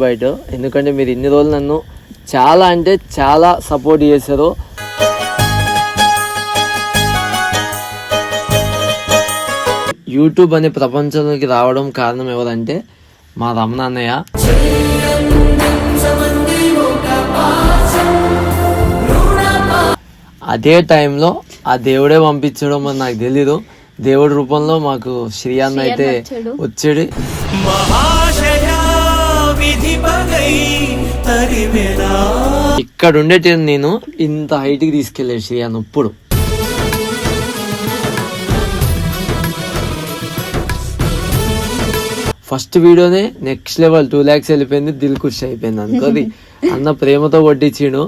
బయట. ఎందుకంటే మీరు ఇన్ని రోజులు నన్ను చాలా అంటే చాలా సపోర్ట్ చేశారు. యూట్యూబ్ అనే ప్రపంచంలోకి రావడం కారణం ఎవరంటే మా రమణ అన్నయ్య అదే టైంలో ఆ దేవుడే పంపించడం అని నాకు తెలీదు. దేవుడి రూపంలో మాకు శ్రీ అన్న అయితే వచ్చాడు. ఇక్కడ ఉండేటి నేను ఇంత హైట్కి తీసుకెళ్ళాడు శ్రీ అన్న ఇప్పుడు ఫస్ట్ వీడియోనే నెక్స్ట్ లెవెల్ టూ ల్యాక్స్ వెళ్ళిపోయింది దిల్ ఖుష్ అయిపోయింది అనుకోది అన్న ప్రేమతో కొట్టించిండు.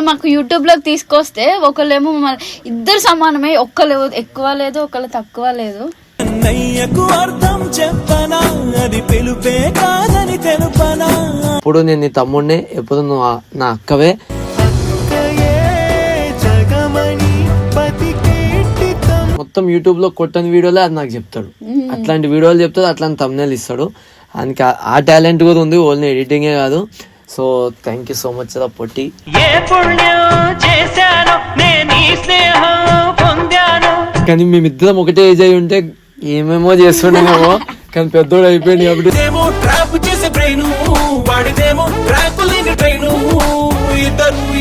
ఒకళ్ళు మాకు యూట్యూబ్లోకి తీసుకొస్తే ఒకళ్ళేమో మమ్మల్ని ఇద్దరు సమానమే. ఒక్కళ్ళు ఎక్కువ లేదు ఒకళ్ళు తక్కువ లేదు. అర్థం చెప్పనా? అది పిలుపే కాదని తెలుపనా? ఇప్పుడు నేను నీ తమ్ముడిని ఎప్పుడు నువ్వు నా అక్కవే. మొత్తం యూట్యూబ్లో కొట్టని వీడియోలే అది నాకు చెప్తాడు. అట్లాంటి వీడియోలు చెప్తాడు అట్లాంటి తమ్నేలు ఇస్తాడు. ఆ- ఆ టాలెంట్ కూడా ఉంది ఓన్లీ ఎడిటింగే కాదు. So thank you so much రా పొట్టి. ఏ పుణ్యం చేశాను నేను ఈ స్నేహం పొందాను. కానీ మేమిద్దరం ఒకటే ఏజ్ అయి ఉంటే ఏమేమో చేస్తుండేమో. కానీ పెద్దోడు అయిపోయింది కాబట్టి.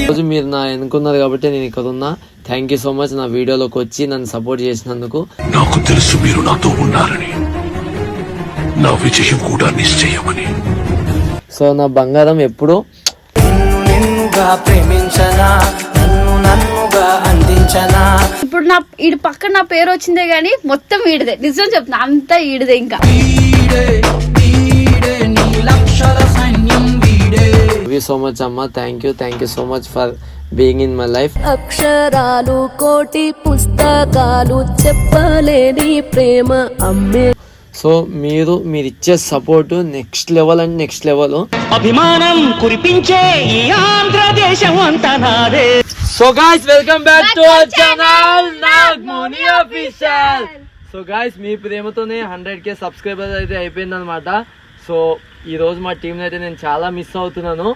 ఈరోజు మీరు నా ఎన్నుకున్నారు కాబట్టి నేను ఇక్కడ ఉన్నా. థ్యాంక్ యూ సో మచ్ నా వీడియోలోకి వచ్చి నన్ను సపోర్ట్ చేసినందుకు. నాకు తెలుసు మీరు నాతో ఉన్నారని. నా విజయం కూడా నిశ్చయమని. సో నా బంగారం ఎప్పుడు నిన్నుగా ప్రేమించనా నన్నుగా అందించనా? ఇప్పుడు నా ఈడు పక్కన నా పేరు వచ్చిందే గానీ మొత్తం ఈడిదే. నిజం చెప్తున్నా అంతా ఈడిదే ఇంకా. సో మచ్ అమ్మ. Thank you thank you so much for being in my life అక్షరాలు కోటి పుస్తకాలు చెప్పలేని ప్రేమ అమ్మే. సో మీరు మీరు ఇచ్చే support next level and next level. అభిమానం కురిపించే ఈ ఆంధ్రదేశం అంతా నాదే. So guys welcome back to our channel Nagmoni official so guys మీ ప్రేమతోనే హండ్రెడ్ కే సబ్స్క్రైబర్స్ అయితే అయిపోయింది అనమాట సో ఈ రోజు మా టీం అయితే నేను చాలా మిస్ అవుతున్నాను.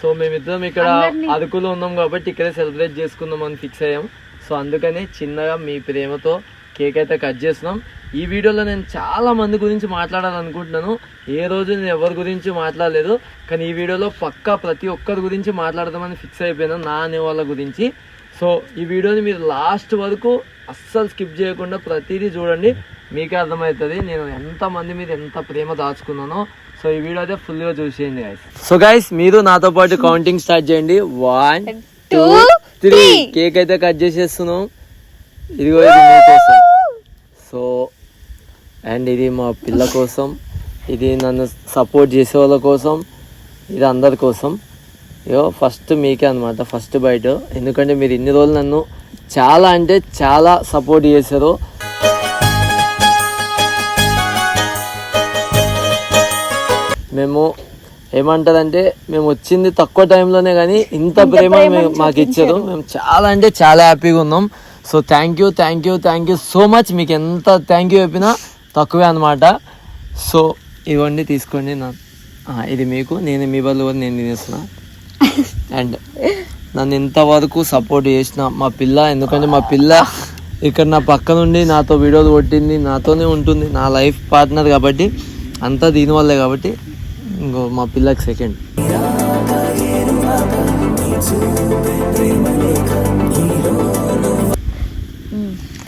సో మేమిద్దరం ఇక్కడ అరకులో ఉన్నాం కాబట్టి ఇక్కడే సెలబ్రేట్ చేసుకుందాం అని ఫిక్స్ అయ్యాం. సో అందుకని చిన్నగా మీ ప్రేమతో కేక్ అయితే కట్ చేస్తున్నాం. ఈ వీడియోలో నేను చాలా మంది గురించి మాట్లాడాలనుకుంటున్నాను. ఏ రోజు నేను ఎవరి గురించి మాట్లాడలేదు కానీ ఈ వీడియోలో పక్కా ప్రతి ఒక్కరి గురించి మాట్లాడదామని ఫిక్స్ అయిపోయాను నా అనే వాళ్ళ గురించి. సో ఈ వీడియోని మీరు లాస్ట్ వరకు అస్సలు స్కిప్ చేయకుండా ప్రతిదీ చూడండి. మీకే అర్థమవుతుంది నేను ఎంత మంది మీద ఎంత ప్రేమ దాచుకున్నానో. సో ఈ వీడియో అయితే ఫుల్గా చూసేయండి గైస్ సో గైస్ మీరు నాతో పాటు కౌంటింగ్ స్టార్ట్ చేయండి. వన్ టూ త్రీ కేక్ అయితే కట్ చేసేస్తున్నాం. ఇదిగో ఇది మీకోసం సో అండ్ ఇది మా పిల్ల కోసం ఇది నన్ను సపోర్ట్ చేసే వాళ్ళ కోసం ఇది అందరి కోసం. ఇగో ఫస్ట్ మీకే అనమాట ఫస్ట్ బయట ఎందుకంటే మీరు ఇన్ని రోజులు నన్ను చాలా అంటే చాలా సపోర్ట్ చేశారు. మేము ఏమంటారంటే మేము వచ్చింది తక్కువ టైంలోనే కానీ ఇంత ప్రేమ మాకు ఇచ్చారు. మేము చాలా అంటే చాలా హ్యాపీగా ఉన్నాం. So thank you thank you thank you so much మీకు ఎంత థ్యాంక్ యూ చెప్పినా తక్కువే అనమాట సో ఇవ్వండి తీసుకోండి. నా ఇది మీకు. నేను మీ బదులు కూడా నేను తినేస్తున్నా. అండ్ నన్ను ఇంతవరకు సపోర్ట్ చేసిన మా పిల్ల ఎందుకంటే మా పిల్ల ఇక్కడ నా పక్క నుండి నాతో వీడియోలు కొట్టింది నాతోనే ఉంటుంది. నా లైఫ్ పార్ట్నర్ కాబట్టి అంతా దీనివల్లే కాబట్టి ఇంకో మా పిల్లకి సెకండ్.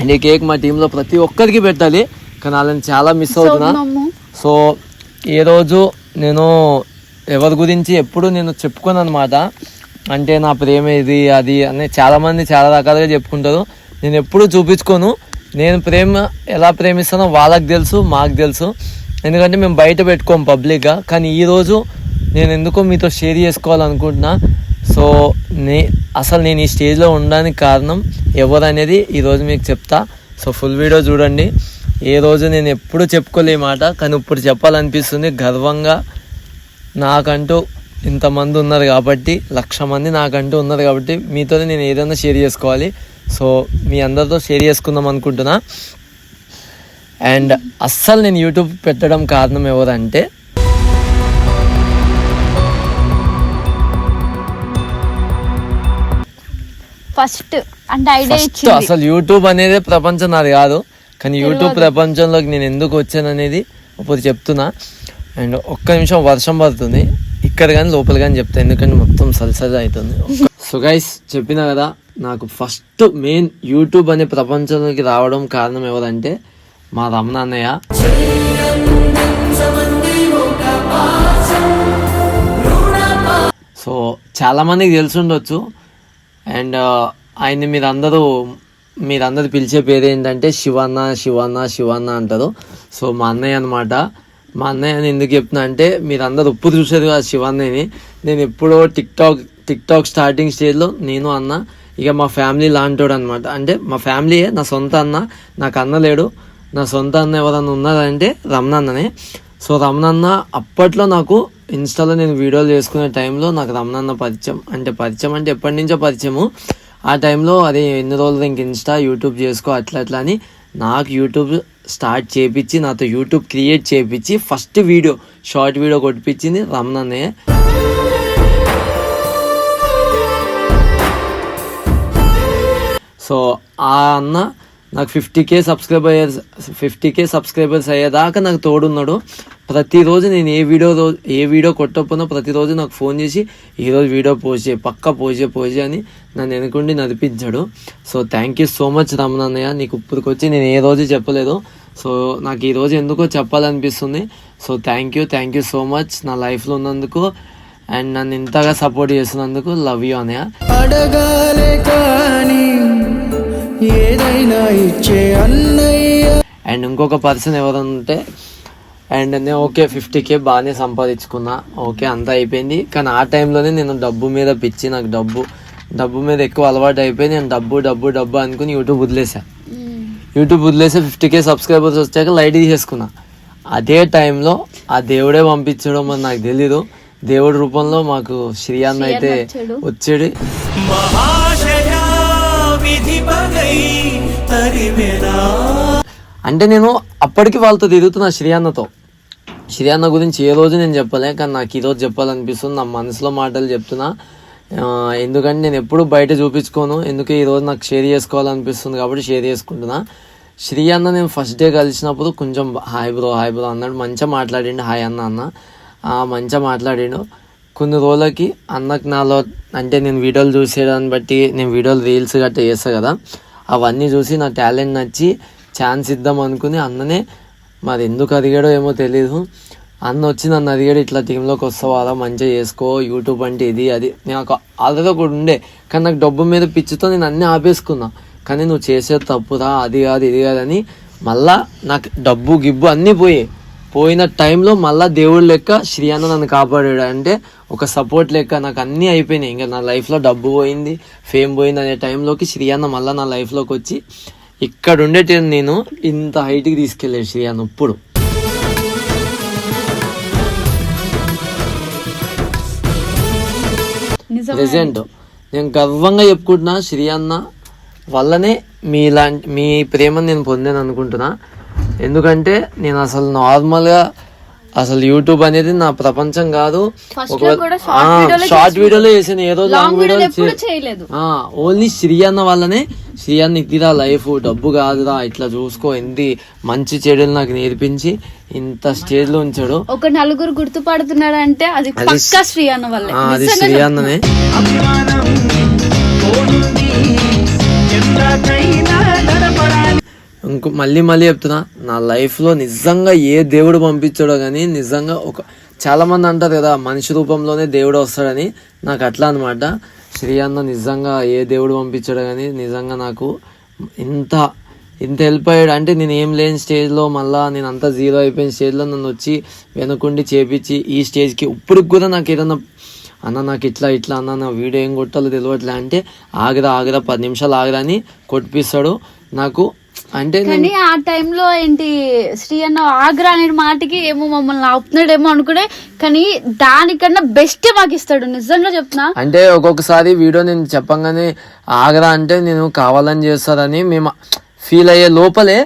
అండ్ ఈ కేక్ మా టీంలో ప్రతి ఒక్కరికి పెట్టాలి. కానీ వాళ్ళని చాలా మిస్ అవుతున్నా. సో ఏ రోజు నేను ఎవరి గురించి ఎప్పుడు నేను చెప్పుకోను అనమాట అంటే నా ప్రేమ ఇది అది అని చాలా మంది చాలా రకాలుగా చెప్పుకుంటారు. నేను ఎప్పుడు చూపించుకోను. నేను ప్రేమ ఎలా ప్రేమిస్తానో వాళ్ళకి తెలుసు మాకు తెలుసు. ఎందుకంటే మేము బయట పెట్టుకోం పబ్లిక్గా. కానీ ఈరోజు నేను ఎందుకో మీతో షేర్ చేసుకోవాలనుకుంటున్నా. సో నే అసలు నేను ఈ స్టేజ్లో ఉండడానికి కారణం ఎవరు అనేది ఈరోజు మీకు చెప్తా. సో ఫుల్ వీడియో చూడండి. ఏ రోజు నేను ఎప్పుడు చెప్పుకోలే మాట కానీ ఇప్పుడు చెప్పాలనిపిస్తుంది గర్వంగా. నాకంటూ ఇంతమంది ఉన్నారు కాబట్టి లక్ష మంది నాకంటూ ఉన్నారు కాబట్టి మీతో నేను ఏదైనా షేర్ చేసుకోవాలి. సో మీ అందరితో షేర్ చేసుకుందాం అనుకుంటున్నా. అండ్ అస్సలు నేను యూట్యూబ్ పెట్టడం కారణం ఎవరంటే ఫస్ట్ అంటే ఐడియా ఫస్ట్ ఇచ్చింది. అసలు యూట్యూబ్ అనేది ప్రపంచం నాది కాదు. కానీ యూట్యూబ్ ప్రపంచంలోకి నేను ఎందుకు వచ్చాననేది ఇప్పుడు చెప్తున్నా. అండ్ ఒక్క నిమిషం వర్షం పడుతుంది. ఇక్కడ కానీ లోపల కానీ చెప్తా. ఎందుకంటే మొత్తం సలసల అవుతుంది. సో గైస్ చెప్పిన కదా నాకు ఫస్ట్ మెయిన్ యూట్యూబ్ అనే ప్రపంచంలోకి రావడం కారణం ఎవరంటే మా రమణ అన్నయ్య సో చాలా మందికి తెలిసి ఉండొచ్చు అండ్ ఆయన్ని మీరందరూ మీరందరూ పిలిచే పేరు ఏంటంటే శివన్న శివన్న శివన్న అంటారు. సో మా అన్నయ్య అనమాట మా అన్నయ్యని ఎందుకు చెప్తున్నా అంటే మీరందరూ ఉప్పు చూసేది కదా శివన్నయ్యని. నేను ఎప్పుడో టిక్టాక్ టిక్టాక్ స్టార్టింగ్ స్టేజ్లో నేను అన్న ఇక మా ఫ్యామిలీ లాంటోడు అనమాట అంటే మా ఫ్యామిలీయే నా సొంత అన్న నాకు అన్న లేడు. నా సొంత అన్న ఎవరన్నా ఉన్నారంటే రమణన్ననే. సో రమణన్న అప్పట్లో నాకు ఇన్స్టాలో నేను వీడియోలు చేసుకునే టైంలో నాకు రమణన్న పరిచయం అంటే పరిచయం అంటే ఎప్పటి నుంచో పరిచయము. ఆ టైంలో అదే ఎన్ని రోజులు ఇంక ఇన్స్టా యూట్యూబ్ చేసుకో అట్లా అట్లా అని నాకు యూట్యూబ్ స్టార్ట్ చేపించి నాతో యూట్యూబ్ క్రియేట్ చేపించి ఫస్ట్ వీడియో షార్ట్ వీడియో కొట్టిపించింది రమణన్నే సో ఆ అన్న నాకు fifty K subscribers fifty K subscribers అయ్యేదాకా నాకు తోడున్నాడు. ప్రతిరోజు నేను ఏ వీడియో రోజు ఏ వీడియో కొట్టకపోయినా ప్రతిరోజు నాకు ఫోన్ చేసి ఈరోజు వీడియో పోస్ట్ చేయి పక్క పోస్ట్ చేయి పోస్ట్ అని నన్ను ఎనుకుండి నడిపించాడు. So thank you so much రమణన్నయ్య నీకు ఇప్పటికొచ్చి నేను ఏ రోజు చెప్పలేదు. సో నాకు ఈరోజు ఎందుకో చెప్పాలనిపిస్తుంది. So thank you thank you so much నా లైఫ్లో ఉన్నందుకు. అండ్ నన్ను ఇంతగా సపోర్ట్ చేసినందుకు లవ్ యూ అనయ్య ఇచ్చే అన్నయ్య. అండ్ ఇంకొక పర్సన్ ఎవరంటే అండ్ నేను ఓకే ఫిఫ్టీ కే బాగానే సంపాదించుకున్నా. ఓకే అంతా అయిపోయింది. కానీ ఆ టైంలోనే నేను డబ్బు మీద పిచ్చి నాకు డబ్బు డబ్బు మీద ఎక్కువ అలవాటు అయిపోయి నేను డబ్బు డబ్బు డబ్బు అనుకుని యూట్యూబ్ వదిలేసా. యూట్యూబ్ వదిలేసి ఫిఫ్టీ కే సబ్స్క్రైబర్స్ వచ్చాక లైట్ తీసేసుకున్నా. అదే టైంలో ఆ దేవుడే పంపించడం అని నాకు తెలీదు. దేవుడి రూపంలో మాకు శ్రీ అన్న అయితే వచ్చాడు. అంటే నేను అప్పటికి వాళ్ళతో తిరుగుతున్నా శ్రీ అన్నతో గురించి ఏ రోజు నేను చెప్పలే కానీ నాకు ఈరోజు చెప్పాలనిపిస్తుంది నా మనసులో మాటలు చెప్తున్నా. ఎందుకంటే నేను ఎప్పుడు బయట చూపించుకోను ఎందుకు ఈరోజు నాకు షేర్ చేసుకోవాలనిపిస్తుంది కాబట్టి షేర్ చేసుకుంటున్నా. శ్రీ అన్న నేను ఫస్ట్ డే కలిసినప్పుడు కొంచెం హాయ్ బ్రో హాయ్ బ్రో అన్నాడు మంచిగా మాట్లాడిండు హాయ్ అన్న అన్న. మంచిగా మాట్లాడిండు. కొన్ని రోజులకి అన్నకు నాలో అంటే నేను వీడియోలు చూసేదాన్ని బట్టి నేను వీడియోలు రీల్స్ గట్టా చేస్తాను కదా. అవన్నీ చూసి నా టాలెంట్ నచ్చి ఛాన్స్ ఇద్దాం అనుకుని అన్ననే మరి ఎందుకు అదిగాడో ఏమో తెలీదు. అన్న వచ్చి నన్ను అడిగాడు ఇట్లా టీంలోకి వస్తావా? మంచిగా చేసుకో యూట్యూబ్ అంటే ఇది అది. నాకు ఆల్రెడీ ఒకటి ఉండే కానీ నాకు డబ్బు మీద పిచ్చితో నేను అన్నీ ఆపేసుకున్నా. కానీ నువ్వు చేసేది తప్పురా అది కాదు ఇది కాదని మళ్ళా నాకు డబ్బు గిబ్బు అన్నీ పోయాయి. పోయిన టైంలో మళ్ళా దేవుడు లెక్క శ్రీ అన్న నన్ను కాపాడాడు. అంటే ఒక సపోర్ట్ లెక్క నాకు అన్నీ అయిపోయినాయి. ఇంకా నా లైఫ్లో డబ్బు పోయింది ఫేమ్ పోయింది అనే టైంలోకి శ్రీ అన్న మళ్ళీ నా లైఫ్లోకి వచ్చి ఇక్కడ ఉండేటి నేను ఇంత హైట్కి తీసుకెళ్ళాడు శ్రీ అన్న ఇప్పుడు. నిజం ప్రెసెంట్ నేను గర్వంగా చెప్పుకుంటున్నా శ్రీ అన్న వల్లనే మీలాంటి మీ ప్రేమను నేను పొందాను అనుకుంటున్నా. ఎందుకంటే నేను అసలు నార్మల్గా అసలు యూట్యూబ్ అనేది నా ప్రపంచం కాదు. షార్ట్ వీడియోలో చేసాను ఏ రోజు లాంగ్ వీడియోలు వీడియోలు ఎప్పుడు చేయలేదు. ఓన్లీ శ్రీ అన్న వల్లనే శ్రీ అన్న ఇదిరా లైఫ్ డబ్బు కాదురా ఇట్లా చూసుకో ఎన్ని మంచి చెడులు నాకు నేర్పించి ఇంత స్టేజ్లో ఉంచాడు. ఒక నలుగురు గుర్తుపడుతున్నాడు అంటే అది శ్రీ అన్న వల్లే. అది శ్రీ అన్ననే. ఇంకో మళ్ళీ మళ్ళీ చెప్తున్నా నా లైఫ్లో నిజంగా ఏ దేవుడు పంపించాడో కానీ నిజంగా ఒక చాలామంది అంటారు కదా మనిషి రూపంలోనే దేవుడు వస్తాడని. నాకు అట్లా అనమాట శ్రీ అన్న నిజంగా ఏ దేవుడు పంపించాడో కానీ నిజంగా నాకు ఇంత ఇంత హెల్ప్ అయ్యాడు. అంటే నేను ఏం లేని స్టేజ్లో మళ్ళా నేను అంతా జీరో అయిపోయిన స్టేజ్లో నన్ను వచ్చి వెనకుండి చేపించి ఈ స్టేజ్కి ఇప్పటికి కూడా నాకు ఏదన్నా అన్న నాకు ఇట్లా ఇట్లా అన్న నా వీడియో ఏం కొట్టాలో తెలియట్లే అంటే ఆగరా ఆగరా పది నిమిషాలు ఆగరా అని కొట్టిపిస్తాడు. నాకు అంటే కానీ ఆ టైంలో ఏంటి శ్రీ అన్న ఆగ్రా అనే మాటకి ఏమో మమ్మల్ని ఆపుతున్నాడేమో అనుకునే కానీ దానికన్నా బెస్ట్ మాకు ఇస్తాడు. నిజంగా చెప్తున్నా. అంటే ఒక్కొక్కసారి వీడియో నేను చెప్పంగానే ఆగరా అంటే నేను కావాలని చేస్తారని మేము ఫీల్ అయ్యే లోపలే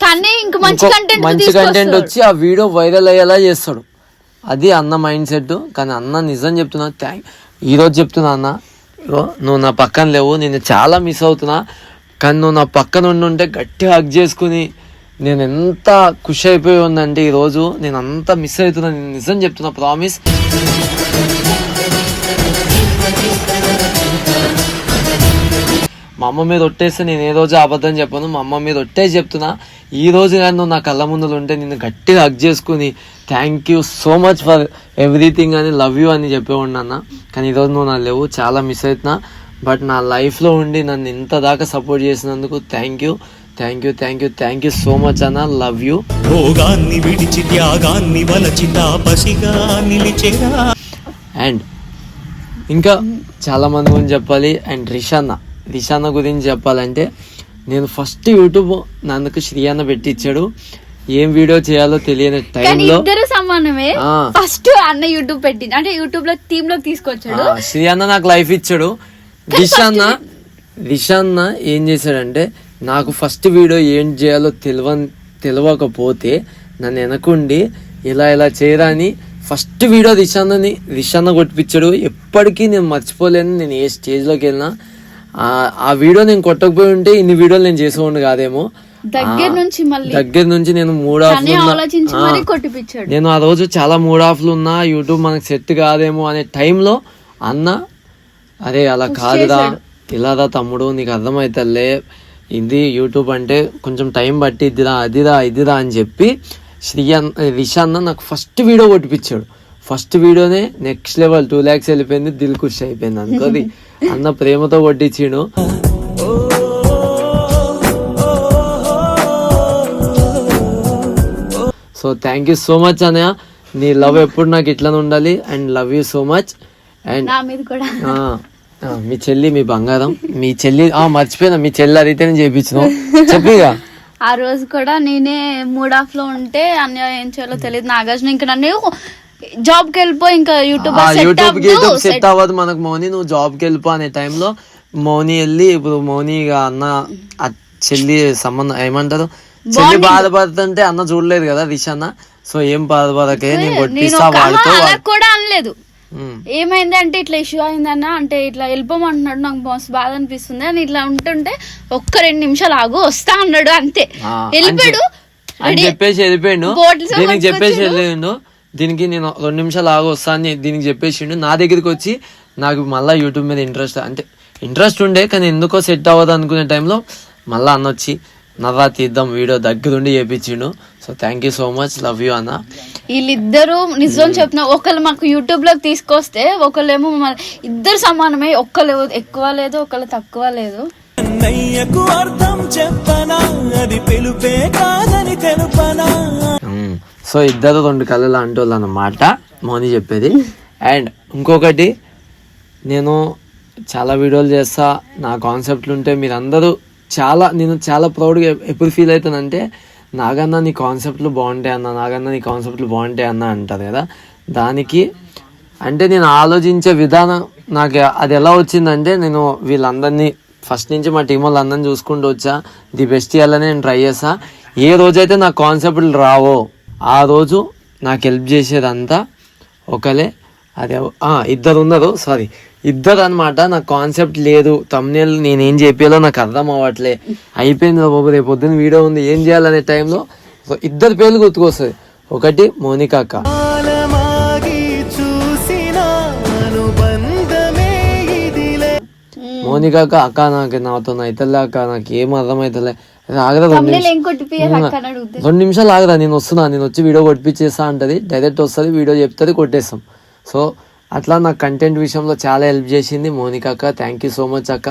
కానీ ఇంక మంచి కంటెంట్ మంచి కంటెంట్ వచ్చి ఆ వీడియో వైరల్ అయ్యేలా చేస్తాడు. అది అన్న మైండ్ సెట్ కానీ అన్న నిజం చెప్తున్నా థ్యాంక్ ఈ రోజు చెప్తున్నా అన్న నువ్వు నా పక్కన లేవు నేను చాలా మిస్ అవుతున్నా. కానీ నువ్వు నా పక్కన ఉండుంటే గట్టిగా హక్ చేసుకుని నేను ఎంత ఖుషి అయిపోయి ఉందంటే ఈరోజు నేను అంత మిస్ అవుతున్నా నేను నిజం చెప్తున్నా ప్రామిస్ మా అమ్మ మీద ఒట్టేస్తే నేను ఏ రోజు అబద్ధం చెప్పను మా అమ్మ మీద ఒట్టే చెప్తున్నా. ఈ రోజు కానీ నువ్వు నా కళ్ళ ముందులు ఉంటే నేను గట్టిగా హక్ చేసుకుని thank you so much for everything అని లవ్ యూ అని చెప్పే అన్న కానీ ఈరోజు నువ్వు నా లేవు చాలా మిస్ అవుతున్నా. బట్ నా లైఫ్లో ఉండి నన్ను ఇంత దాకా సపోర్ట్ చేసినందుకు thank you. Thank you thank you thank you so much అన్న. Love you. భోగాన్ని విడిచి త్యాగాన్ని వలచి తాపసిగా నిలిచేరా. అండ్ ఇంకా చాలా మంది గురించి చెప్పాలి అండ్ రిషాన్న. రిషాన్న గురించి చెప్పాలంటే నేను ఫస్ట్ యూట్యూబ్ నందుకు శ్రీ అన్న పెట్టించాడు ఏం వీడియో చేయాలో తెలియని టైంలో ఇద్దరు సమానమే. ఫస్ట్ అన్న యూట్యూబ్ పెట్టింది. అంటే యూట్యూబ్లో టీమ్లోకి తీసుకొచ్చాడు. శ్రీ అన్న నాకు లైఫ్ ఇచ్చాడు. రిషాన్న రిషాన్న ఏం చేశాడంటే నాకు ఫస్ట్ వీడియో ఏం చేయాలో తెలివ తెలియకపోతే నన్ను వెనకుండి ఇలా ఇలా చేయరా అని ఫస్ట్ వీడియో రిషాన్నని రిషాన్న కొట్టిపించాడు ఎప్పటికీ నేను మర్చిపోలేను. నేను ఏ స్టేజ్లోకి వెళ్ళినా ఆ- వీడియో నేను కొట్టకపోయి ఉంటే ఇన్ని వీడియోలు నేను చేసేవాడిని కాదేమో. దగ్గర నుంచి దగ్గర నుంచి నేను మూడు కొట్టిపించాడు నేను ఆ రోజు చాలా మూడ్ ఆఫ్లు ఉన్నా యూట్యూబ్ మనకు సెట్ కాదేమో అనే టైంలో అన్న అరే అలా కాదురా. ఇలాదా తమ్ముడు నీకు అర్థమవుతలే ఇది యూట్యూబ్ అంటే కొంచెం టైం పట్టి ఇదిరా అదిరా ఇదిరా అని చెప్పి శ్రీ అన్న రిషా అన్న నాకు ఫస్ట్ వీడియో కొట్టిపించాడు ఫస్ట్ వీడియోనే నెక్స్ట్ లెవెల్ టూ ల్యాక్స్ వెళ్ళిపోయింది దిల్ ఖుషి అయిపోయింది అనుకోది. అన్న ప్రేమతో కొట్టించిండు. So thank you so much అన్నయ్య. నీ లవ్ ఎప్పుడు నాకు ఇట్లా ఉండాలి. And love you so much and మీ చెల్లి మీ బంగారం. మీ చెల్లి ఆ మర్చిపోయినా మీ చెల్లి అడిగితేనే చేయించిన చెప్పిగా ఆ రోజు కూడా నేనే మూడ్ ఆఫ్లో ఉంటే అన్న ఏం చేయాలో తెలియదు. నాగార్జున ఇంకా నన్ను జాబ్కి వెళ్ళిపో ఇంకా యూట్యూబ్ యూట్యూబ్కి యూట్యూబ్ సెట్ అవ్వదు మనకు మౌని నువ్వు జాబ్కి వెళ్ళిపో అనే టైంలో మౌని వెళ్ళి ఇప్పుడు మౌని అన్న ఆ చెల్లి సంబంధం ఏమంటారు? చెల్లి బాధపడుతుంటే అన్న చూడలేదు కదా రిష్ అన్న సో ఏం బాధపడకే నేను కొట్టిస్తా కూడా అనలేదు. ఉమ్. ఏమైంది అంటే ఇట్లా ఇష్యూ అయిందన్న అంటే ఇట్లా వెళ్ళిపోమంటున్నాడు నాకు బాస్ బాధ అనిపిస్తుంది. అని ఇట్లా ఉంటుంటే ఒక్క రెండు నిమిషాలు ఆగు వస్తా అన్నాడు అంతే. వెళ్ళిపోయాడు. అని చెప్పేసి వెళ్ళిపోయిండు. దీనికి చెప్పేసి. వెళ్ళిండు దీనికి నేను రెండు నిమిషాలు ఆగి వస్తాను దీనికి చెప్పేసిండు. నా దగ్గరికి వచ్చి నాకు మళ్ళీ యూట్యూబ్ మీద ఇంట్రెస్ట్ అంటే ఇంట్రెస్ట్ ఉండే కానీ ఎందుకో సెట్ అవ్వదు అనుకునే టైంలో మళ్ళీ అన్న వచ్చి నవ్వా తీద్దాం వీడియో దగ్గరుండి చేపించిండు. So thank you so much love you అన్న వీళ్ళిద్దరూ నిజం చెప్తున్నా ఒకళ్ళు మాకు యూట్యూబ్లోకి తీసుకొస్తే ఒకళ్ళేమో ఇద్దరు సమానమే. ఒక్కళ్ళు ఎక్కువ లేదు ఒకళ్ళు తక్కువ లేదు. అన్నయ్యకు అర్థం చెప్పనా? అది పిలుపే కాదని తెలుపనా? మ్మ్. సో ఇద్దరు రెండు కళలు అంటోళ్ళు అన్నమాట మోని చెప్పేది. అండ్ ఇంకొకటి నేను చాలా వీడియోలు చేస్తా నా కాన్సెప్ట్లు ఉంటే మీరందరూ చాలా నేను చాలా ప్రౌడ్గా ఎప్పుడు ఫీల్ అవుతానంటే నాగన్న నీ కాన్సెప్ట్లు బాగుంటాయి అన్న నాగన్న నీ కాన్సెప్ట్లు బాగుంటాయి అన్న అంటారు కదా? దానికి అంటే నేను ఆలోచించే విధానం నాకు అది ఎలా వచ్చిందంటే నేను వీళ్ళందరినీ ఫస్ట్ నుంచి మా టీం వాళ్ళందరినీ చూసుకుంటూ వచ్చా. ది బెస్ట్ ఇవ్వాలని నేను ట్రై చేసా. ఏ రోజైతే నా కాన్సెప్ట్లు రావో ఆ రోజు నాకు హెల్ప్ చేసేదంతా ఒకలే అదే ఆ, ఇద్దరు ఉన్నారు సారీ ఇద్దరు అనమాట నాకు కాన్సెప్ట్ లేదు. తమ్నేల్ నేనేం చెప్పాలో నాకు అర్థం అవ్వట్లే. అయిపోయింది బాబు రేపు పొద్దున్న వీడియో ఉంది. ఏం చేయాలనే టైంలో సో ఇద్దరు పేర్లు గుర్తుకొస్తుంది ఒకటి మోనికా అక్క కాలమాగి చూసిన అనుబంధమే ఇదిలే. మోనికా అక్క అక్క నాకు నాతో అయితలే అక్క. నాకు ఏం అర్థమైతలే. ఆగదా రెండు నిమిషాలు. ఆగదా నేను వస్తున్నా. నేను వచ్చి వీడియో కొట్టిపించేస్తా అంటది. డైరెక్ట్ వస్తుంది వీడియో చెప్తుంది కొట్టేస్తాం. సో అట్లా నాకు కంటెంట్ విషయంలో చాలా హెల్ప్ చేసింది మోనిక అక్క. థ్యాంక్ యూ సో మచ్ అక్క.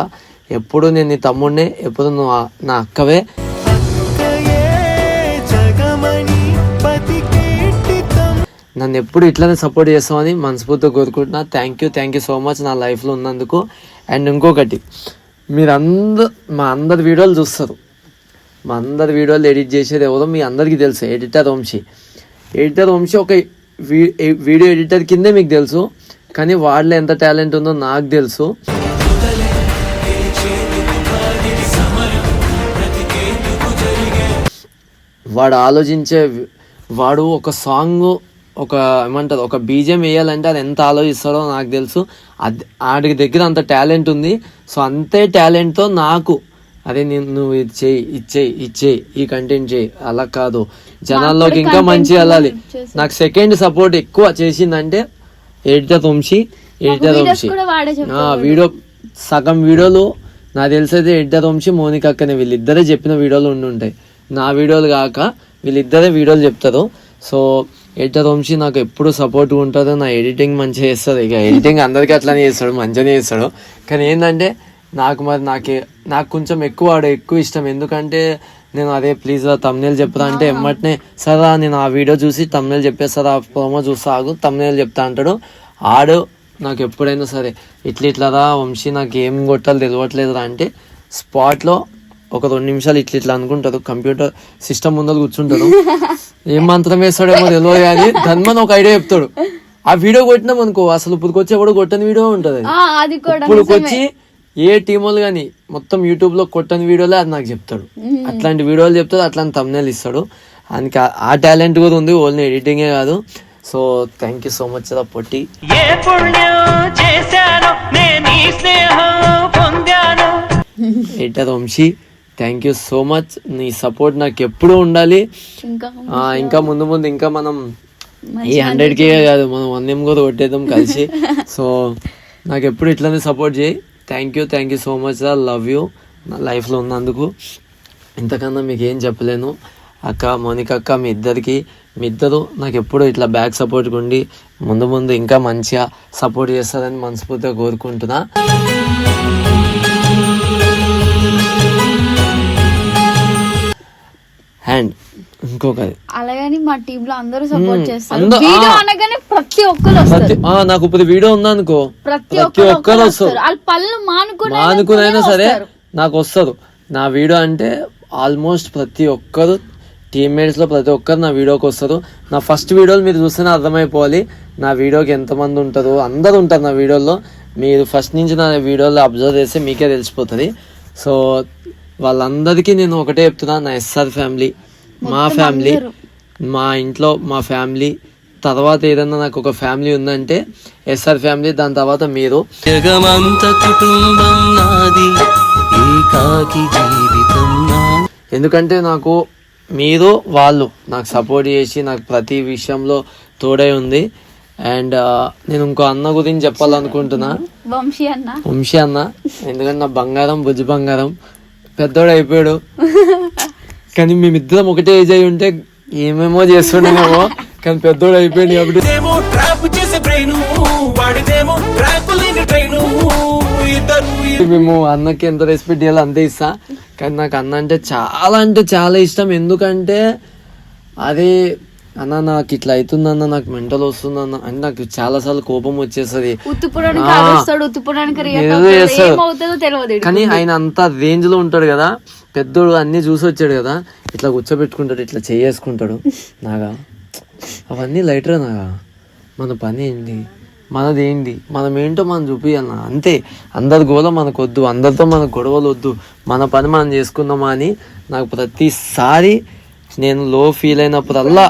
ఎప్పుడు నేను నీ తమ్ముడినే ఎప్పుడు నువ్వు నా అక్కవే. నన్ను ఎప్పుడు ఇట్లానే సపోర్ట్ చేస్తామని మనస్ఫూర్తిగా కోరుకుంటున్నా. Thank you thank you so much నా లైఫ్లో ఉన్నందుకు. అండ్ ఇంకొకటి మీరందరు మా అందరి వీడియోలు చూస్తారు. మా అందరి వీడియోలు ఎడిట్ చేసేది ఎవరో మీ అందరికీ తెలుసు. ఎడిటర్ వంశీ. ఎడిటర్ వంశీ ఒక వీడియో ఎడిటర్ కిందే మీకు తెలుసు కానీ వాళ్ళలో ఎంత టాలెంట్ ఉందో నాకు తెలుసు. వాడు ఆలోచించే వాడు ఒక సాంగ్ ఒక ఏమంటారు ఒక బీజం వేయాలంటే అది ఎంత ఆలోచిస్తాడో నాకు తెలుసు. అది ఆడికి దగ్గర అంత టాలెంట్ ఉంది. సో అంతే టాలెంట్తో నాకు అదే నేను నువ్వు ఇది చేయి ఇది చేయి ఇది చేయి ఈ కంటెంట్ చేయి. అలా కాదు. జనాల్లోకి ఇంకా మంచి వెళ్ళాలి. నాకు సెకండ్ సపోర్ట్ ఎక్కువ చేసిందంటే వంశీ కూడా వాడే ఆ, వీడియో సగం వీడియోలు నాకు తెలిసైతే ఎడిటర్ వంశీ మోనిక అక్కనే వీళ్ళిద్దరే చెప్పిన వీడియోలు ఉండి ఉంటాయి. నా వీడియోలు కాక వీళ్ళిద్దరే వీడియోలు చెప్తారు. సో ఎడిటర్ వంశీ నాకు ఎప్పుడు సపోర్ట్ ఉంటుంది నా ఎడిటింగ్ మంచిగా చేస్తుంది. ఇక ఎడిటింగ్ అందరికీ అట్లానే చేస్తాడు మంచిగానే చేస్తాడు. కానీ ఏంటంటే నాకు మరి నాకు నాకు కొంచెం ఎక్కువ ఆడు ఎక్కువ ఇష్టం. ఎందుకంటే నేను అదే ప్లీజ్ తమ్నేల్ చెప్తా అంటే ఎమ్మటనే సరే నేను ఆ వీడియో చూసి తమ్నేల్ చెప్పేస్తారా ఆ ప్రోమో చూస్తా ఆగు తమ్నేల్ చెప్తా అంటాడు. ఆడు నాకు ఎప్పుడైనా సరే ఇట్లా ఇట్లారా వంశీ నాకు ఏం కొట్టాలి తెలియట్లేదురా అంటే స్పాట్లో ఒక రెండు నిమిషాలు ఇట్లా ఇట్లా అనుకుంటారు కంప్యూటర్ సిస్టమ్ ముందర కూర్చుంటాడు. ఏం మంత్రం వేస్తాడేమో తెలియదు కానీ ధన్మన్ ఒక ఐడియా చెప్తాడు. ఆ వీడియో కొట్టినాం అనుకో అసలు ఇప్పుడుకొచ్చి ఎవడు కొట్టని వీడియో ఉంటుంది. ఇప్పుడుకొచ్చి ఏ టీం వాళ్ళు కానీ మొత్తం యూట్యూబ్లో కొట్టని వీడియోలే అది నాకు చెప్తాడు. అట్లాంటి వీడియోలు చెప్తాడు అట్లాంటి తమ్నేలు ఇస్తాడు. ఆయనకి ఆ- టాలెంట్ కూడా ఉంది ఓన్లీ ఎడిటింగే కాదు. So thank you so much రా పొట్టి. ఏ పుణ్యం చేశాను నేను ఈ స్నేహం పొందాను. Editor Vamshi? Thank you so much నీ సపోర్ట్ నాకు ఎప్పుడూ ఉండాలి. ఇంకా ముందు ముందు ఇంకా మనం ఈ హండ్రెడ్ కే కాదు మనం వన్ ఎం కూడా కొట్టేద్దాం కలిసి. సో నాకు ఎప్పుడు ఇట్లానే సపోర్ట్ చేయి. Thank you thank you so much sir love you నా లైఫ్లో ఉన్నందుకు. ఇంతకన్నా మీకు ఏం చెప్పలేను. అక్క మోనిక అక్క మీ ఇద్దరికి మీ ఇద్దరు నాకు ఎప్పుడు ఇట్లా బ్యాక్ సపోర్ట్ ఉండి ముందు ముందు ఇంకా మంచిగా సపోర్ట్ చేస్తారని మనస్ఫూర్తిగా కోరుకుంటున్నా. అండ్ ఇంకొకది అలాగని మా టీమ్లో అందరూ సపోర్ట్ చేస్తారు. వీడియో. అనగానే ప్రతి ఒక్కరు వస్తారు. ఆ, నాకు ఇప్పుడు వీడియో ఉందనుకో ప్రతి ప్రతి ఒక్కరు వస్తారు. వాళ్ళ పళ్ళు మానుకుని మానుకునైనా సరే నాకు వస్తారు. నా వీడియో అంటే ఆల్మోస్ట్ ప్రతి ఒక్కరు టీమ్మేట్స్లో ప్రతి ఒక్కరు నా వీడియోకి వస్తారు. నా ఫస్ట్ వీడియోలు మీరు చూస్తేనే అర్థమైపోవాలి. నా వీడియోకి ఎంతమంది ఉంటారు? అందరు ఉంటారు నా వీడియోలో మీరు ఫస్ట్ నుంచి నా వీడియోలో అబ్జర్వ్ చేస్తే మీకే తెలిసిపోతుంది. సో వాళ్ళందరికీ నేను ఒకటే చెప్తున్నా నా ఎస్ఆర్ ఫ్యామిలీ మా ఫ్యామిలీ మా ఇంట్లో మా ఫ్యామిలీ తర్వాత ఏదన్నా నాకు ఒక ఫ్యామిలీ ఉందంటే ఎస్ఆర్ ఫ్యామిలీ దాని తర్వాత మీరు. జగమంత కుటుంబం నాది ఏకాకి జీవితం నా ఎందుకంటే నాకు మీరు వాళ్ళు నాకు సపోర్ట్ చేసి నాకు ప్రతి విషయంలో తోడై ఉంది. అండ్ నేను ఇంకో అన్న గురించి చెప్పాలనుకుంటున్నా. వంశీ అన్న. వంశీ అన్న ఎందుకంటే నా బంగారం బుజ్జి బంగారం పెద్దోడు అయిపోయాడు. కానీ మేమిద్దరం ఒకటే ఏజ్ అయి ఉంటే ఏమేమో చేస్తుండేమో. కానీ పెద్దోడు అయిపోయాడు కాబట్టి. మేము అన్నకి ఎంత రెస్పెక్ట్ ఇవ్వాలో అంతే ఇస్తా. కానీ నాకు అన్న అంటే చాలా అంటే చాలా ఇష్టం. ఎందుకంటే అదే అన్న నాకు ఇట్లా అవుతుందన్న నాకు మెంటల్ వస్తుందన్న అని నాకు చాలా సార్లు కోపం ఈడికి. కానీ ఆయన అంత రేంజ్లో ఉంటాడు కదా. పెద్దోడు అన్ని చూసి వచ్చాడు కదా. ఇట్లా కూర్చోబెట్టుకుంటాడు ఇట్లా చేసుకుంటాడు నాగా అవన్నీ లైటర్ నాగా? మన పని ఏంటి? మనది ఏంటి? మనం ఏంటో మనం చూపియాలన్నా అంతే. అందరి గోల మనకు వద్దు అందరితో మన గొడవలు వద్దు మన పని మనం చేసుకుందామా అని నాకు ప్రతిసారి నేను లో ఫీల్ అయినప్పుడల్లా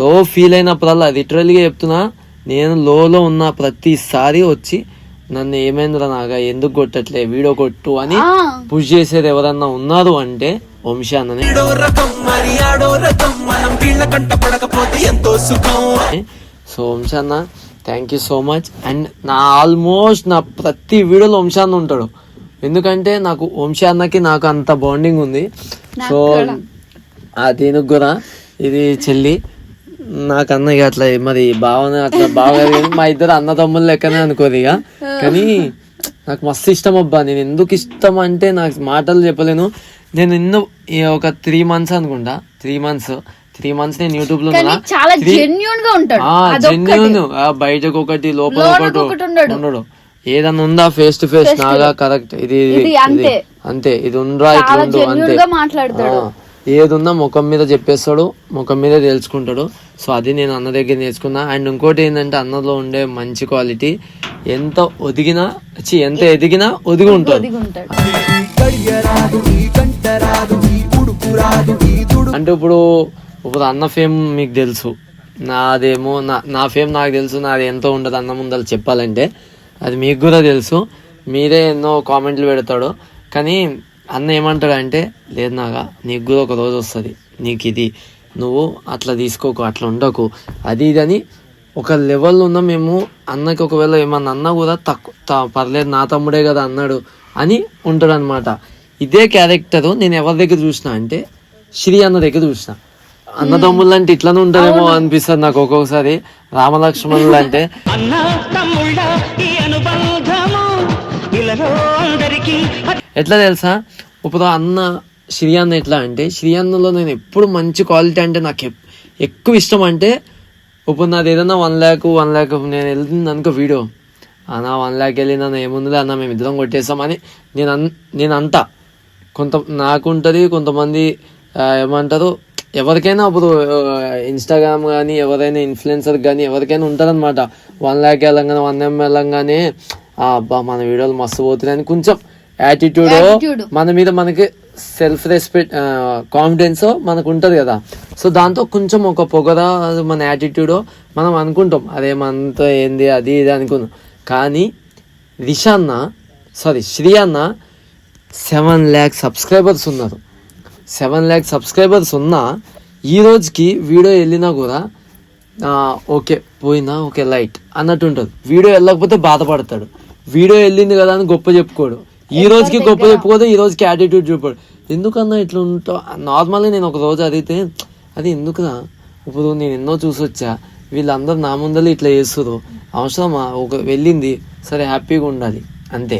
లో ఫీల్ అయినప్పుడల్లా లిటరల్గా చెప్తున్నా నేను లోలో ఉన్న ప్రతిసారి వచ్చి నన్ను ఏమైందిరా నాగా? ఎందుకు కొట్టట్లే? వీడియో కొట్టు అని. పుష్ చేసేది ఎవరన్నా ఉన్నారు అంటే వంశీ అన్ననే. సో వంశీ అన్న thank you so much and నా ఆల్మోస్ట్ నా ప్రతి వీడియోలో వంశీ అన్న ఉంటాడు. ఎందుకంటే నాకు వంశీ అన్నకి నాకు అంత బాండింగ్ ఉంది. సో ఆ దీనికి కూడా ఇది చెల్లి. నాకన్న ఇక అట్లా మరి బావని అట్లా బాగా మా ఇద్దరు అన్న తమ్ముళ్ళు లెక్కనే అనుకోదు ఇక. కానీ నాకు మస్తు ఇష్టం అబ్బా. నేను ఎందుకు ఇష్టం అంటే నాకు మాటలు చెప్పలేను. నేను ఎన్నో ఈ ఒక త్రీ మంత్స్ అనుకుంటా. త్రీ మంత్స్ త్రీ మంత్స్ నేను యూట్యూబ్లో. చాలా జెన్యున్గా ఉంటాడు. ఆ అదొక్కటి. జెన్యున్ బయటకు ఒకటి లోపల ఒకటి ఉండడు. ఏదన్నా ఉందా? ఫేస్ టు ఫేస్ నాగా కరెక్ట్ ఇది అంతే. ఇది. ఉండ్రా ఇట్లా అంతే. మాట్లాడతాడు. ఆ, ఏది ఉన్నా ముఖం మీద చెప్పేస్తాడు ముఖం మీద తెలుసుకుంటాడు సో అది నేను అన్న దగ్గర నేర్చుకున్నా. అండ్ ఇంకోటి ఏంటంటే అన్నలో ఉండే మంచి క్వాలిటీ ఎంత ఒదిగినా ఛీ, ఎంత ఎదిగినా ఒదిగి ఉంటాడు. అంటే ఇప్పుడు ఇప్పుడు అన్న ఫేమ్ మీకు తెలుసు. నాదేమో నా నా ఫేమ్ నాకు తెలుసు నాది ఎంతో ఉండదు అన్న ముందర చెప్పాలంటే. అది మీకు కూడా తెలుసు. మీరే ఎన్నో కామెంట్లు పెడతాడు. కానీ అన్న ఏమంటాడు అంటే లేదు నాగా నీకు కూడా ఒక రోజు వస్తుంది. నీకు ఇది నువ్వు అట్లా తీసుకోకు అట్లా ఉండకు. అది ఇది అని ఒక లెవెల్ ఉన్న మేము. అన్నకి ఒకవేళ ఏమన్నా అన్నా కూడా తక్కువ త- పర్లేదు నా తమ్ముడే కదా అన్నాడు అని ఉంటాడు అనమాట ఇదే క్యారెక్టర్ నేను ఎవరి దగ్గర చూసిన అంటే శ్రీ అన్న దగ్గర చూసిన. అన్నదమ్ములు అంటే ఇట్లానే ఉంటారేమో అనిపిస్తుంది నాకు ఒక్కొక్కసారి. రామలక్ష్మణులు అంటే. అన్న తమ్ముళ్ళ ఈ అనుబంధము? ఇలాలో అందరికీ ఎట్లా తెలుసా? ఇప్పుడు అన్న శ్రీ అన్న ఎట్లా అంటే శ్రీ అన్నలో నేను ఎప్పుడు మంచి క్వాలిటీ అంటే నాకు ఎక్కువ ఇష్టం అంటే ఇప్పుడు నాది ఏదైనా వన్ ల్యాక్ వన్ ల్యాక్ నేను వెళ్తుంది అనుకో వీడియో. అన్న వన్ ల్యాక్ వెళ్ళినా ఏముందిలే అన్న మేము ఇద్దరం కొట్టేస్తామని నేను అన్ నేను అంటా. కొంత నాకు ఉంటుంది కొంతమంది ఏమంటారు ఎవరికైనా ఇప్పుడు ఇన్స్టాగ్రామ్ కానీ ఎవరైనా ఇన్ఫ్లుయెన్సర్ కానీ ఎవరికైనా ఉంటారనమాట వన్ ల్యాక్ వెళ్ళంగానే వన్ ఎం "ఆ, అబ్బా మన వీడియోలు మస్తు పోతున్నాయని అని కొంచెం యాటిట్యూడ్. మన మీద మనకి సెల్ఫ్ రెస్పెక్ట్ కాన్ఫిడెన్స్ మనకు ఉంటుంది కదా. సో దాంతో కొంచెం ఒక పొగర అది మన యాటిట్యూడ్ మనం అనుకుంటాం. అదే మనతో ఏంది అది ఇది అనుకున్నాం. కానీ రిషాన్న సారీ శ్రీ అన్న సెవెన్ ల్యాక్ సబ్స్క్రైబర్స్ ఉన్నారు. సెవెన్ ల్యాక్ సబ్స్క్రైబర్స్ ఉన్నా ఈ రోజుకి వీడియో వెళ్ళినా కూడా ఓకే పోయినా ఓకే లైట్ అన్నట్టు ఉంటుంది. వీడియో వెళ్ళకపోతే బాధపడతాడు. వీడియో వెళ్ళింది కదా అని గొప్ప చెప్పుకోడు. ఈ రోజుకి గొప్ప చెప్పుకోదు ఈ రోజుకి యాటిట్యూడ్ చూపాడు. ఎందుకన్నా ఇట్లా ఉంటావు? నార్మల్గా నేను ఒక రోజు అడిగితే అది ఎందుకురా? ఇప్పుడు నేను ఎన్నో చూసొచ్చా. వీళ్ళందరూ నా ముందర ఇట్లా చేస్తారు అవసరమా? ఒక వెళ్ళింది. సరే హ్యాపీగా ఉండాలి. అంతే.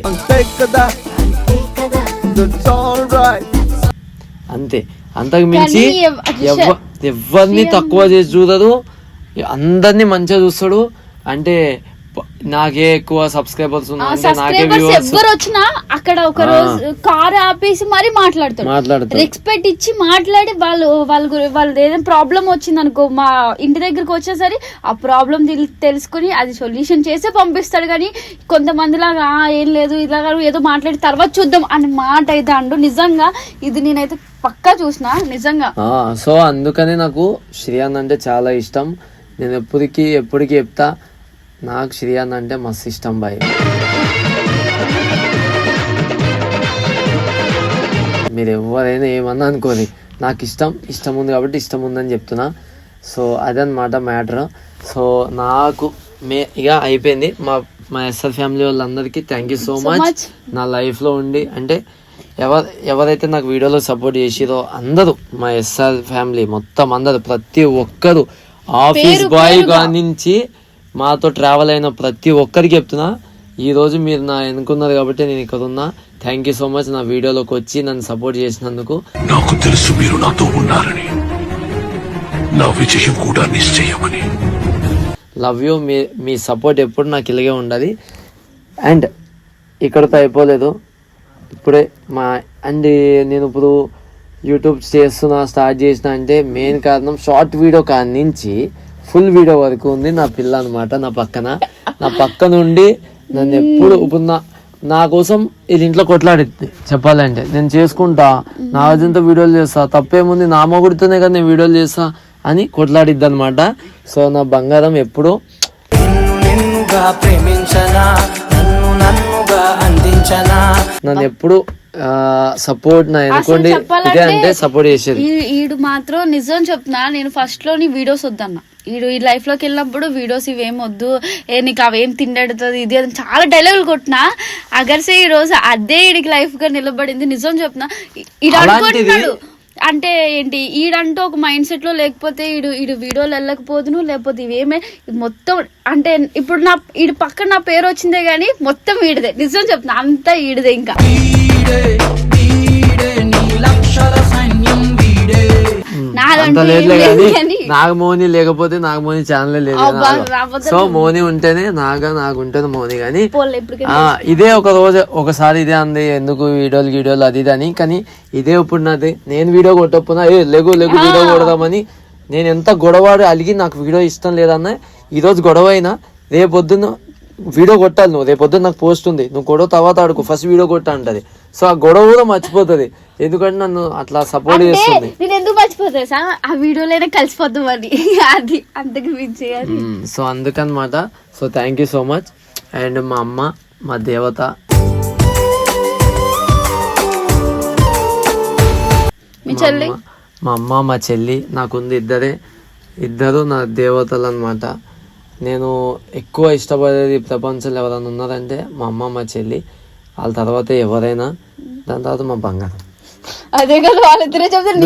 అంతే. అంతకు మించి ఎవరిని తక్కువ చేసి చూడదు అందరినీ మంచిగా చూస్తాడు. అంటే నాకే ఎక్కువ సబ్స్క్రైబర్స్ ఎవ్వరు వచ్చినా అక్కడ ఒక రోజు కార్ ఆపేసి మరీ మాట్లాడతాడు మాట్లాడతాడు రెస్పెక్ట్ ఇచ్చి మాట్లాడి వాళ్ళు వాళ్ళ గురి వాళ్ళది ఏదైనా ప్రాబ్లం వచ్చింది అనుకో మా ఇంటి దగ్గరకు వచ్చేసరి ఆ ప్రాబ్లం తెలుసుకుని అది సొల్యూషన్ చేసే పంపిస్తాడు కానీ కొంతమంది లాగా "ఆ, ఏం లేదు ఇలాగా ఏదో మాట్లాడి తర్వాత చూద్దాం అని మాట అయితే అండు. నిజంగా ఇది నేనైతే పక్కా చూసిన నిజంగా. ఆ, సో అందుకని నాకు శ్రీయాన్ అంటే చాలా ఇష్టం. నేను ఎప్పటికీ ఎప్పటికీ చెప్తా నాకు శ్రీయాన్ అంటే మస్తు ఇష్టం బాయ్. మీరు ఎవరైనా ఏమన్నా అనుకోని నాకు ఇష్టం ఇష్టం ఉంది కాబట్టి ఇష్టం ఉందని చెప్తున్నా. సో అదనమాట మ్యాటర్. సో నాకు మే ఇక అయిపోయింది. మా మా ఎస్ఆర్ ఫ్యామిలీ వాళ్ళందరికీ థ్యాంక్ యూ సో మచ్. నా లైఫ్లో ఉండి అంటే ఎవరు ఎవరైతే నాకు వీడియోలో సపోర్ట్ చేసిరో అందరూ మా ఎస్ఆర్ ఫ్యామిలీ మొత్తం అందరు ప్రతి ఒక్కరు ఆఫీస్ బాయ్. నుంచి మాతో ట్రావెల్ అయిన ప్రతి ఒక్కరికి చెప్తున్నా ఈ రోజు మీరు నా ఎన్నుకున్నారు కాబట్టి నేను ఇక్కడ ఉన్నా. థ్యాంక్ యూ సో మచ్ నా వీడియోలోకి వచ్చి నన్ను సపోర్ట్ చేసినందుకు. నాకు తెలుసు మీరు నాతో ఉన్నారని. నా విజయం కూడా నిశ్చయమని. లవ్ యూ మీ మీ సపోర్ట్ ఎప్పుడు నాకు ఇలాగే ఉండాలి. అండ్ ఇక్కడతో అయిపోలేదు. ఇప్పుడే మా అండ్ నేను ఇప్పుడు యూట్యూబ్ చేస్తున్నా స్టార్ట్ చేసిన అంటే మెయిన్ కారణం షార్ట్ వీడియో కాడి నుంచి ఫుల్ వీడియో వరకు ఉంది నా పిల్ల అనమాట నా పక్కన. నా పక్క నుండి నన్ను ఎప్పుడు ఇప్పుడు నా నా కోసం ఇది ఇంట్లో కొట్లాడిద్ది. చెప్పాలంటే నేను చేసుకుంటా నా అజంతా వీడియోలు చేస్తా తప్పేముంది నా మొగుడితోనే కదా నేను వీడియోలు చేస్తా అని కొట్లాడిద్ది అనమాట సో నా బంగారం ఎప్పుడు నిన్నుగా ప్రేమించనా నన్ను నన్నుగా అందించనా? నన్ను ఎప్పుడు సపోర్ట్ నా అనుకోండి ఇదే అంటే సపోర్ట్ చేసేది. ఈడు మాత్రం నిజం చెప్తున్నా నేను ఫస్ట్లో నీ వీడియోస్ వద్దన్న. ఈడు ఈ లైఫ్లోకి వెళ్ళినప్పుడు వీడియోస్ ఇవేం వద్దు. ఏ నీకు అవేం తిండెడుతుంది ఇది అది చాలా డైలాగులు కొట్టినా. అగర్సే ఈ రోజు అదే ఈడికి లైఫ్గా నిలబడింది. నిజం చెప్తున్నా. అలాంటిది- అనుకుంటున్నాడు అంటే ఏంటి ఈడంటూ ఒక మైండ్ సెట్లో లేకపోతే ఈడు ఈడు వీడియోలు వెళ్ళకపోదును లేకపోతే ఇవేమే. ఇది మొత్తం అంటే ఇప్పుడు నా ఈడు పక్కన నా పేరు వచ్చిందే గానీ మొత్తం ఈడిదే. నిజం చెప్తున్నా అంతా ఈడిదే ఇంకా. అంత లేదులే కానీ నాగమోని లేకపోతే నాగమోని ఛానల్ లేదు సో మోని ఉంటేనే నాగా నాకు ఉంటేనే మోని కానీ ఇదే ఒక రోజు ఒకసారి ఇదే అంది ఎందుకు వీడియోలు వీడియోలు అది ఇది అని. కానీ ఇదే ఇప్పుడు నాది. నేను వీడియో కొట్టకపోయినా ఏ లెగు లెగు వీడియో కొడదామని. నేను ఎంత గొడవాడు అలిగి నాకు వీడియో ఇష్టం లేదన్న ఈ రోజు గొడవ అయినా రేపొద్దున వీడియో కొట్టాలి నువ్వు. రేపొద్దు నాకు పోస్ట్ ఉంది. నువ్వు గొడవ తర్వాత ఆడుకో. ఫస్ట్ వీడియో కొట్టా అంటది. సో ఆ గొడవ కూడా మర్చిపోతుంది. ఎందుకంటే నన్ను అట్లా సపోర్ట్ చేస్తుంది. నేను ఎందుకు మర్చిపోతా సార్ ఆ వీడియోలోనే కలిసిపోద్దాం అని అది అంతకు మించి అది. So అందుకనమాట. So thank you so much and మా అమ్మ మా దేవత. మీ చెల్లి? మా అమ్మ మా చెల్లి నాకుంది ఇద్దరే. ఇద్దరు నా దేవతలు అనమాట నేను ఎక్కువ ఇష్టపడేది ప్రపంచంలో ఎవరైనా ఉన్నారంటే మా అమ్మ మా చెల్లి. వాళ్ళ తర్వాత ఎవరైనా. దాని తర్వాత మా బంగారం. అదే కదా వాళ్ళిద్దరే చెప్తారు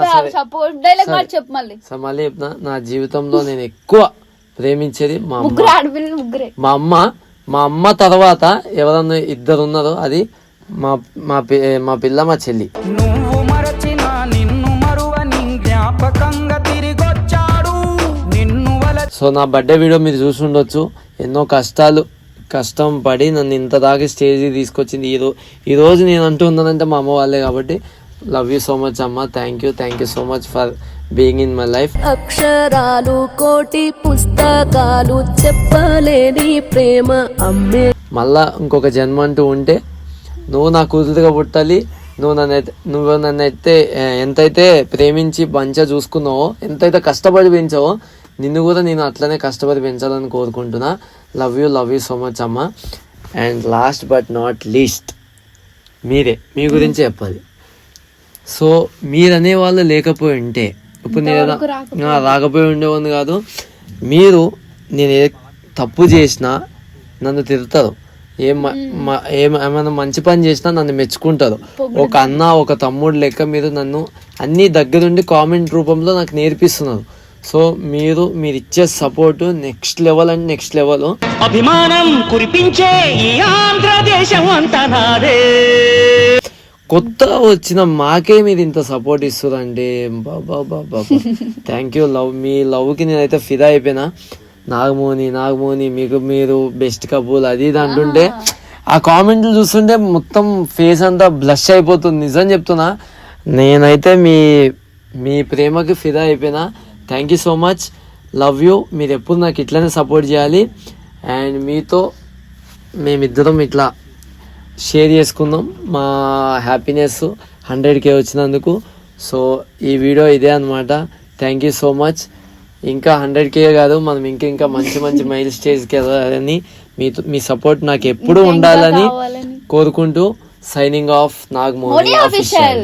చెప్పాలి. చెప్పు డైలాగ్ మాట. చెప్పు మళ్ళీ. సో మళ్ళీ చెప్తున్నా. నా జీవితంలో నేను ఎక్కువ ప్రేమించేది మా ముగ్గురు ముగ్గురే. మా అమ్మ మా అమ్మ తర్వాత ఎవరన్నా ఇద్దరు ఉన్నారో అది మా మా పి- మా పిల్ల మా చెల్లి. సో నా బర్త్డే వీడియో మీరు చూసి ఉండొచ్చు. ఎన్నో కష్టాలు కష్టం పడి నన్ను ఇంత దాకా స్టేజ్ తీసుకొచ్చింది. ఈ రో ఈ రోజు నేను అంటూ ఉన్నానంటే మా అమ్మ వాళ్ళే కాబట్టి లవ్ యూ సో మచ్ అమ్మ thank you thank you so much for being in my life అక్షరాలు కోటి పుస్తకాలు చెప్పలేని ప్రేమ అమ్మే. మళ్ళా ఇంకొక జన్మ అంటూ ఉంటే నువ్వు నా కూతురుగా పుట్టాలి నువ్వు నన్ను నువ్వు నన్ను అయితే ఎంతైతే ప్రేమించి మంచిగా చూసుకున్నావో ఎంతైతే కష్టపడి పెంచావో నిన్ను కూడా నేను అట్లనే కష్టపడి పెంచాలని కోరుకుంటున్నా. Love you love you so much అమ్మ. And last but not least మీరే మీ గురించి చెప్పాలి. సో మీరనే వాళ్ళు లేకపోయి ఉంటే ఇప్పుడు నేను రాకపోయి ఉండేవాడిని కాదు. మీరు నేను ఏ తప్పు చేసినా నన్ను తిడతారు. మ- ఏం ఏమైనా మంచి పని చేసినా నన్ను మెచ్చుకుంటారు. ఒక అన్న ఒక తమ్ముడు లెక్క మీరు నన్ను అన్ని దగ్గరుండి కామెంట్ రూపంలో నాకు నేర్పిస్తున్నారు. సో మీరు మీరు ఇచ్చే support next level and next level అభిమానం కురిపించే ఈ ఆంధ్రదేశం అంతా నాదే. కొత్తగా వచ్చిన మాకే మీరు ఇంత సపోర్ట్ ఇస్తారండి బాబా బాబా థ్యాంక్ యూ లవ్ మీ లవ్కి నేనైతే ఫిదా అయిపోయినా. నాగమోని నాగమోని మీకు మీరు బెస్ట్ కబుల్ అది ఇది అంటుంటే ఆ. కామెంట్లు చూస్తుంటే మొత్తం ఫేస్ అంతా బ్లష్ అయిపోతుంది. నిజం చెప్తున్నా. నేనైతే మీ మీ ప్రేమకి ఫిదా అయిపోయినా. Thank you so much love you మీరు ఎప్పుడు నాకు ఇట్లనే సపోర్ట్ చేయాలి. అండ్ మీతో మేమిద్దరం ఇట్లా షేర్ చేసుకుందాం. మా హ్యాపీనెస్ హండ్రెడ్ కే వచ్చినందుకు. సో ఈ వీడియో ఇదే అనమాట థ్యాంక్ యూ సో మచ్ ఇంకా హండ్రెడ్ కే కాదు మనం ఇంకా ఇంకా మంచి మంచి మైల్ స్టేజ్కి వెళ్ళాలని మీతో మీ సపోర్ట్ నాకు ఎప్పుడు ఉండాలని. కోరుకుంటూ సైనింగ్ ఆఫ్ ఆఫీషియల్ official.